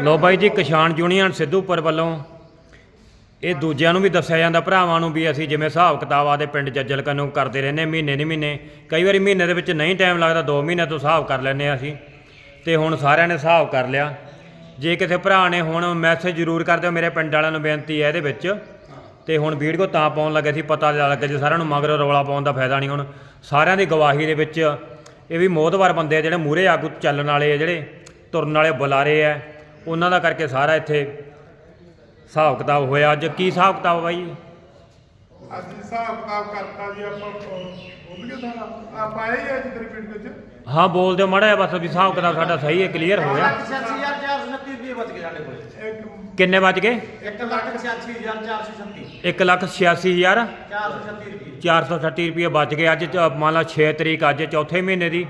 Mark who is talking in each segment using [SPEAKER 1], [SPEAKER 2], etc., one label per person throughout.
[SPEAKER 1] ਲੋ ਬਾਈ ਜੀ, ਕਿਸਾਨ ਯੂਨੀਅਨ ਸਿੱਧੂਪੁਰ ਵੱਲੋਂ ਇਹ ਦੂਜਿਆਂ ਨੂੰ ਵੀ ਦੱਸਿਆ ਜਾਂਦਾ, ਭਰਾਵਾਂ ਨੂੰ ਵੀ ਅਸੀਂ ਜਿਵੇਂ ਹਿਸਾਬ ਕਿਤਾਬ ਆਦੇ ਪਿੰਡ ਜੱਜਲ ਕੰਨੋਂ ਕਰਦੇ ਰਹਿੰਦੇ, ਮਹੀਨੇ ਨਹੀਂ ਮਹੀਨੇ, ਕਈ ਵਾਰੀ ਮਹੀਨੇ ਦੇ ਵਿੱਚ ਨਹੀਂ ਟਾਈਮ ਲੱਗਦਾ 2 ਮਹੀਨੇ ਤੋਂ ਹਿਸਾਬ ਕਰ ਲੈਂਦੇ ਹਾਂ ਅਸੀਂ, ਤੇ ਹੁਣ ਸਾਰਿਆਂ ਨੇ ਹਿਸਾਬ ਕਰ ਲਿਆ। ਜੇ ਕਿਸੇ ਭਰਾ ਨੇ ਹੁਣ ਮੈਸੇਜ ਜ਼ਰੂਰ ਕਰ ਦਿਓ ਮੇਰੇ ਪਿੰਡ ਵਾਲਿਆਂ ਨੂੰ ਬੇਨਤੀ ਹੈ ਇਹਦੇ ਵਿੱਚ, ਤੇ ਹੁਣ ਵੀਡੀਓ ਤਾਂ ਪਾਉਣ ਲੱਗੇ ਸੀ, ਪਤਾ ਲੱਗ ਜੇ ਸਾਰਿਆਂ ਨੂੰ, ਮਗਰ ਰੌਲਾ ਪਾਉਣ ਦਾ ਫਾਇਦਾ ਨਹੀਂ ਹੁਣ। ਸਾਰਿਆਂ ਦੀ ਗਵਾਹੀ ਦੇ ਵਿੱਚ ਇਹ ਵੀ ਮੋਹਤਵਾਰ ਬੰਦੇ ਆ ਜਿਹੜੇ ਮੂਰੇ ਆਗੂ ਚੱਲਣ ਵਾਲੇ ਆ, ਜਿਹੜੇ ਤੁਰਨ ਵਾਲੇ ਬੁਲਾਰੇ ਆ। ਉਹਨਾਂ ਦਾ ਕਰਕੇ ਸਾਰਾ ਇੱਥੇ ਹਿਸਾਬ ਕਿਤਾਬ ਹੋਇਆ। ਅੱਜ ਕੀ ਹਿਸਾਬ ਕਿਤਾਬ ਬਾਈ?
[SPEAKER 2] ਅੱਜ ਹਿਸਾਬ ਕਿਤਾਬ ਕਰਤਾ ਜੀ ਆਪਾਂ ਬੋਲ ਗਏ ਸਾਰਾ। ਆ ਪਾਇਆ ਹੀ ਹੈ ਜਿੱਦਰ ਪਿੰਡ ਵਿੱਚ।
[SPEAKER 1] ਹਾਂ ਬੋਲ ਦਿਓ ਮਾੜਾ ਬਸ ਵੀ ਹਿਸਾਬ ਕਿਤਾਬ ਸਾਡਾ ਸਹੀ ਹੈ ਕਲੀਅਰ ਹੋ ਗਿਆ।
[SPEAKER 3] 86429 ਰੁਪਏ ਬਚ ਗਏ ਸਾਡੇ ਕੋਲ।
[SPEAKER 2] ਇੱਕ
[SPEAKER 1] ਕਿੰਨੇ ਵੱਜ ਗਏ?
[SPEAKER 3] 186436
[SPEAKER 1] 1 ਲੱਖ 86 ਹਜ਼ਾਰ
[SPEAKER 3] 436 ਰੁਪਏ।
[SPEAKER 1] 438 ਰੁਪਏ ਬਚ ਗਏ। ਅੱਜ ਮੰਨ ਲਾ 6 ਤਰੀਕ ਅੱਜ ਚੌਥੇ ਮਹੀਨੇ ਦੀ।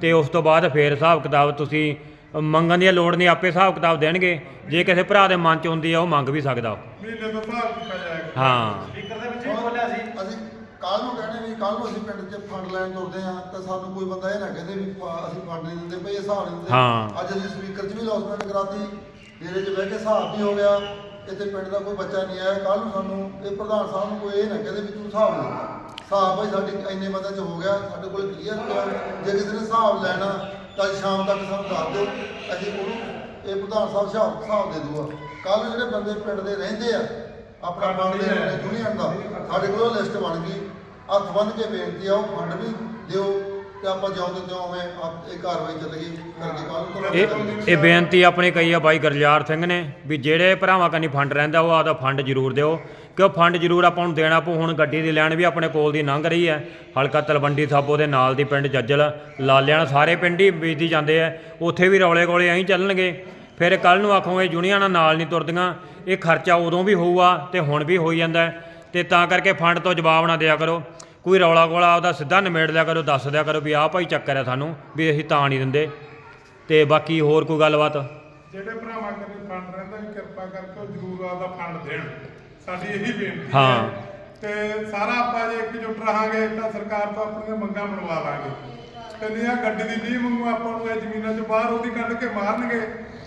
[SPEAKER 1] ਤੇ ਉਸ ਤੋਂ ਬਾਅਦ ਫੇਰ ਹਿਸਾਬ ਕਿਤਾਬ ਤੁਸੀਂ ਮੰਗਣ ਦੀ ਲੋੜ ਨਹੀਂ ਆਪੇ ਹਿਸਾਬ ਕਿਤਾਬ ਦੇਣਗੇ। ਜੇ ਕਿਸੇ ਭਰਾ ਦੇ ਮਨ ਚ ਹੁੰਦੀ ਆ ਉਹ ਮੰਗ ਵੀ ਸਕਦਾ।
[SPEAKER 2] ਮਹੀਨੇ ਤੋਂ ਹਿਸਾਬ ਕੀਤਾ ਜਾਏਗਾ।
[SPEAKER 1] ਹਾਂ।
[SPEAKER 3] ਸਪੀਕਰ ਦੇ ਵਿੱਚ ਵੀ ਬੋਲਿਆ ਸੀ।
[SPEAKER 4] ਅਸੀਂ ਕੱਲ ਨੂੰ ਕਹਿੰਦੇ ਵੀ ਕੱਲ ਨੂੰ ਅਸੀਂ ਪਿੰਡ 'ਚ ਫੰਡ ਲੈਣ ਤੁਰਦੇ ਆ ਤਾਂ ਸਾਨੂੰ ਕੋਈ ਬੰਦਾ ਇਹ ਨਾ ਕਹਿੰਦੇ ਵੀ ਫ- ਅਸੀਂ ਫੰਡ ਨਹੀਂ ਦਿੰਦੇ ਭਈ ਹਿਸਾਬ ਨਹੀਂ ਦਿੰਦੇ।
[SPEAKER 1] ਹਾਂ।
[SPEAKER 4] ਅੱਜ ਅਸੀਂ ਸਪੀਕਰ 'ਚ ਵੀ ਲੌਸਮੈਂਟ ਕਰਾਤੀ ਡੇਰੇ 'ਚ ਬਹਿ ਕੇ ਹਿਸਾਬ ਵੀ ਹੋ ਗਿਆ। ਇੱਥੇ ਪਿੰਡ ਦਾ ਕੋਈ ਬੱਚਾ ਨਹੀਂ ਆਇਆ ਕੱਲ ਨੂੰ ਸਾਨੂੰ ਇਹ ਪ੍ਰਧਾਨ ਸਾਹਿਬ ਨੂੰ ਕੋਈ ਇਹ ਨਾ ਕਹਿੰਦੇ ਵੀ ਤੂੰ ਹਿਸਾਬ ਲੈ। ਹਿਸਾਬ ਭਾਈ ਸਾਡੀ ਇੰਨੇ ਬੰਦਿਆਂ 'ਚ ਹੋ ਗਿਆ ਸਾਡੇ ਕੋਲ ਕਲੀਅਰ ਜੇ ਕਿਸੇ ਨੇ ਹਿਸਾਬ ਲੈਣਾ ਤਾਂ ਸ਼ਾਮ ਤੱਕ ਸਾਨੂੰ ਦੱਸ ਦਿਓ ਅਸੀਂ ਉਹਨੂੰ ਇਹ ਪ੍ਰਧਾਨ ਸਾਹਿਬ ਹਿਸਾਬ ਹਿਸਾਬ ਦੇ ਦੂਗਾ ਕੱਲ ਜਿਹੜੇ ਬੰਦੇ ਪਿੰਡ ਦੇ ਰਹਿੰਦੇ ਆ ਆਪਣਾ ਫੰਡ ਦੇ ਯੂਨੀਅਨ ਦਾ ਸਾਡੇ ਕੋਲ ਲਿਸਟ ਬਣ ਗਈ। ਹੱਥ ਬੰਨ ਕੇ ਬੇਨਤੀ ਆ ਉਹ ਫੰਡ ਵੀ ਦਿਓ ਤੇ ਆਪਾਂ ਜਿਉਂ ਦੇ ਤਿਉਂ ਉਵੇਂ ਆਪ- ਇਹ ਕਾਰਵਾਈ ਚੱਲੇਗੀ ਕਰਕੇ ਕੱਲ ਨੂੰ
[SPEAKER 1] ਇਹ ਇਹ ਬੇਨਤੀ ਆਪਣੀ ਕਹੀ ਆ ਬਾਈ ਗਰਜਾਰ ਸਿੰਘ ਨੇ ਵੀ ਜਿਹੜੇ ਭਰਾਵਾਂ ਕੰਨੀ ਫੰਡ ਰਹਿੰਦਾ ਉਹ ਆਦਾ ਫੰਡ ਜ਼ਰੂਰ ਦਿਓ। ਕਿਉਂ ਫੰਡ ਜ਼ਰੂਰ ਆਪਾਂ ਨੂੰ ਦੇਣਾ ਪਊ ਹੁਣ ਗੱਡੀ ਦੀ ਲੈਣ ਵੀ ਆਪਣੇ ਕੋਲ ਦੀ ਲੰਘ ਰਹੀ ਹੈ। ਹਲਕਾ ਤਲਵੰਡੀ ਸਾਬੋ ਦੇ ਨਾਲ ਦੀ ਪਿੰਡ ਜੱਜਲ ਲਾਲਿਆਂ ਸਾਰੇ ਪਿੰਡ ਹੀ ਬੀਜਦੀ ਜਾਂਦੇ ਆ। ਉੱਥੇ ਵੀ ਰੌਲੇ ਕੋਲੇ ਐਂ ਚੱਲਣਗੇ। ਫਿਰ ਕੱਲ ਨੂੰ ਆਖੋਗੇ ਯੂਨੀਅਨਾਂ ਨਾਲ ਨਹੀਂ ਤੁਰਦੀਆਂ। ਇਹ ਖਰਚਾ ਉਦੋਂ ਵੀ ਹੋਊਗਾ ਤੇ ਹੁਣ ਵੀ ਹੋਈ ਜਾਂਦਾ। ਤੇ ਤਾਂ ਕਰਕੇ ਫੰਡ ਤੋਂ ਜਵਾਬ ਨਾ ਦਿਆ ਕਰੋ। ਕੋਈ ਰੌਲਾ ਗੋਲਾ ਆਪਦਾ ਸਿੱਧਾ ਨਿਮੇੜ ਲਿਆ ਕਰੋ ਦੱਸ ਦਿਆ ਕਰੋ ਵੀ ਆਹ ਭਾਈ ਚੱਕਰ ਹੈ ਸਾਨੂੰ ਵੀ ਅਸੀਂ ਤਾਂ ਨਹੀਂ ਦਿੰਦੇ। ਤੇ ਬਾਕੀ ਹੋਰ ਕੋਈ ਗੱਲਬਾਤ?
[SPEAKER 2] ਜਿਹੜੇ ਭਰਾਵਾਂ ਕੋਲ ਫੰਡ ਰਹਿੰਦਾ ਵੀ ਕਿਰਪਾ ਕਰਕੇ ਉਹ ਜ਼ਰੂਰ ਆਪਦਾ ਫੰਡ ਦੇਣ। ਸਾਡੀ ਇਹੀ ਬੇਨਤੀ
[SPEAKER 1] ਹਾਂ।
[SPEAKER 2] ਹੈ। ਤੇ ਸਾਰਾ ਆਪਾਂ ਜੇ ਇਕਜੁੱਟ ਰਹਾਂਗੇ ਤਾਂ ਸਰਕਾਰ ਤੋਂ ਆਪਣੀਆਂ ਮੰਗਾਂ ਮਨਵਾ ਲਾਂਗੇ। ਤੇ ਨਹੀਂ ਆ ਗੱਡੀ ਦੀ ਨਹੀਂ ਮੰਗੂ ਆਪਾਂ ਨੂੰ ਇਹ ਜ਼ਮੀਨਾਂ 'ਚ ਬਾਹਰ ਉਹਦੀ ਕੱਢ ਕੇ ਮਾਰਨਗੇ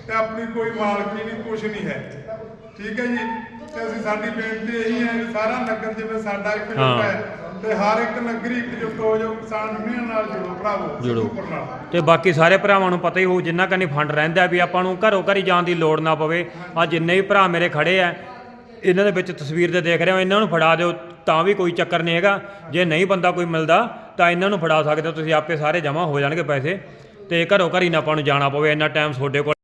[SPEAKER 2] ਤੇ ਆਪਣੀ ਕੋਈ ਮਾਲਕੀ ਨਹੀਂ ਕੁਛ ਨਹੀਂ ਹੈ। ਠੀਕ ਹੈ ਜੀ? ਤੇ ਅਸੀਂ ਸਾਡੀ ਬੇਨਤੀ ਇਹੀ ਹੈ ਵੀ ਸਾਰਾ ਨਗਰ ਜਿਵੇਂ ਸਾਡਾ ਇਕਜੁੱਟ
[SPEAKER 1] ਹਾਂ।
[SPEAKER 2] ਤੇ ਹਰ ਇੱਕ ਨਗਰੀ ਇਕਜੁੱਟ ਹੋ ਜਾਓ ਕਿਸਾਨ ਯੂਨੀਅਨ ਨਾਲ ਜੁੜੋ ਭਰਾਵੋ
[SPEAKER 1] ਜੁੜੋ।
[SPEAKER 2] ਨਾਲ।
[SPEAKER 1] ਤੇ ਬਾਕੀ ਸਾਰੇ ਭਰਾਵਾਂ ਨੂੰ ਪਤਾ ਹੀ ਹੋਊ ਜਿੰਨਾ ਕੰਨੀ ਫੰਡ ਰਹਿੰਦਾ ਵੀ ਆਪਾਂ ਨੂੰ ਘਰੋਂ ਘਰੀ ਜਾਣ ਦੀ ਲੋੜ ਨਾ ਪਵੇ। ਆ ਜਿੰਨੇ ਵੀ ਭਰਾ ਮੇਰੇ ਖੜੇ ਆ ਇਹਨਾਂ ਦੇ ਵਿੱਚ ਤਸਵੀਰ ਤੇ ਦੇਖ ਰਹੇ ਹੋ ਇਹਨਾਂ ਨੂੰ ਫੜਾ ਦਿਓ ਤਾਂ ਵੀ ਕੋਈ ਚੱਕਰ ਨਹੀਂ ਹੈਗਾ। ਜੇ ਨਹੀਂ ਬੰਦਾ ਕੋਈ ਮਿਲਦਾ ਤਾਂ ਇਹਨਾਂ ਨੂੰ ਫੜਾ ਸਕਦੇ ਹੋ ਤੁਸੀਂ ਆਪੇ ਸਾਰੇ ਜਮ੍ਹਾਂ ਹੋ ਜਾਣਗੇ ਪੈਸੇ। ਤੇ ਘਰੋਂ ਘਰੀ ਨਾ ਆਪਾਂ ਨੂੰ ਜਾਣਾ ਪਵੇ ਇੰਨਾ ਟਾਈਮ ਤੁਹਾਡੇ ਕੋਲ